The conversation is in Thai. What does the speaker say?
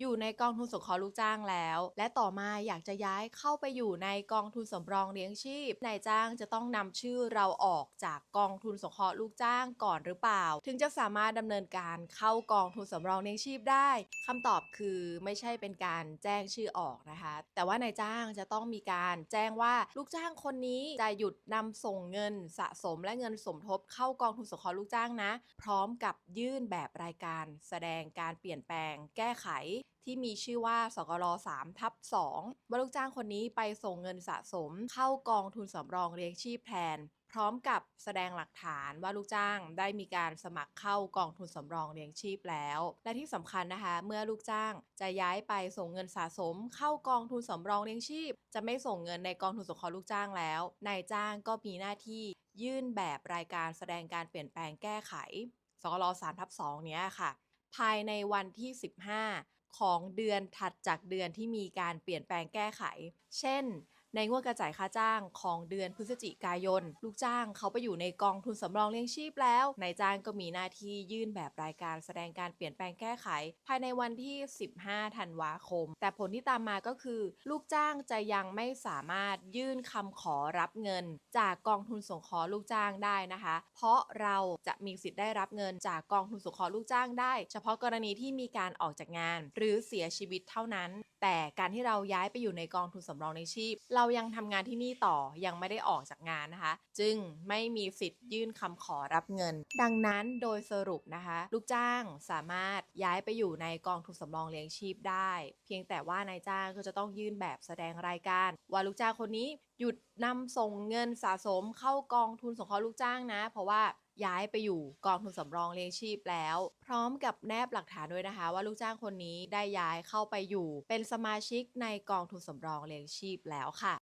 อยู่ในกองทุนสงเคราะห์ลูกจ้างแล้ว และต่อมาอยากจะย้ายเข้าไปอยู่ในกองทุนสำรองเลี้ยงชีพนายจ้างจะต้องนำชื่อเราออกจากกองทุนสงเคราะห์ลูกจ้างก่อนหรือเปล่า ถึงจะสามารถดำเนินการเข้ากองทุนสำรองเลี้ยงชีพได้คำตอบคือไม่ใช่เป็นการแจ้งชื่อออกนะคะ แต่ว่านายจ้างจะต้องมีการแจ้งว่าลูกจ้างคนนี้จะหยุดนำส่งเงินสะสมและเงินสมทบเข้ากองทุนสงเคราะห์ลูกจ้างนะ พร้อมกับยื่นแบบรายการ แสดงการเปลี่ยนแปลง แก้ไขที่มีชื่อว่าสกร3ทับ2ว่าลูกจ้างคนนี้ไปส่งเงินสะสม เข้ากองทุนสำรองเลี้ยงชีพแทนพร้อมกับแสดงหลักฐานว่าลูกจ้างได้มีการสมัครเข้ากองทุนสำรองเลี้ยงชีพแล้ว และที่สำคัญนะคะ เมื่อลูกจ้างจะย้ายไปส่งเงินสะสม เข้ากองทุนสำรองเลี้ยงชีพ จะไม่ส่งเงินในกองทุนสงเคราะห์ลูกจ้างแล้ว นายจ้างก็มีหน้าที่ยื่นแบบรายการแสดงการเปลี่ยนแปลงแก้ไขสกรทับ2เนี้ยค่ะ ภายในวันที่ 15 ของเดือนถัดจากเดือนที่มีการเปลี่ยนแปลงแก้ไข เช่น ในงวดกระจ่ายค่าจ้างของเดือนพฤศจิกายน ลูกจ้างเขาไปอยู่ในกองทุนสำรองเลี้ยงชีพแล้วนายจ้างก็มีหน้าที่ยื่นแบบรายการแสดงการเปลี่ยนแปลงแก้ไข ภายในวันที่ 15 ธันวาคม แต่ผลที่ตามมาก็คือ ลูกจ้างจะยังไม่สามารถยื่นคำขอรับเงิน จากกองทุนสงเคราะห์ลูกจ้างได้นะคะ เพราะเราจะมีสิทธิ์ได้รับเงินจากกองทุนสงเคราะห์ลูกจ้างได้ เฉพาะกรณีที่มีการออกจากงาน หรือเสียชีวิตเท่านั้น แต่การที่เราย้ายไปอยู่ในกองทุนสำรองในชีพ เรายังทำงานที่นี่ต่อยังไม่ได้ออกจากงานนะคะ จึงไม่มีสิทธิ์ยื่นคำขอรับเงิน ดังนั้นโดยสรุปนะคะ ลูกจ้างสามารถย้ายไปอยู่ในกองทุนสำรองเลี้ยงชีพได้ เพียงแต่ว่านายจ้างก็จะต้องยื่นแบบแสดงรายการ ว่าลูกจ้างคนนี้ หยุดนำส่งเงินสะสมเข้ากองทุนสงเคราะห์ลูกจ้างนะ เพราะว่าย้ายไปอยู่กองทุนสำรองเลี้ยงชีพแล้ว พร้อมกับแนบหลักฐานด้วยนะคะ ว่าลูกจ้างคนนี้ได้ย้ายเข้าไปอยู่ เป็นสมาชิกในกองทุนสำรองเลี้ยงชีพแล้วค่ะ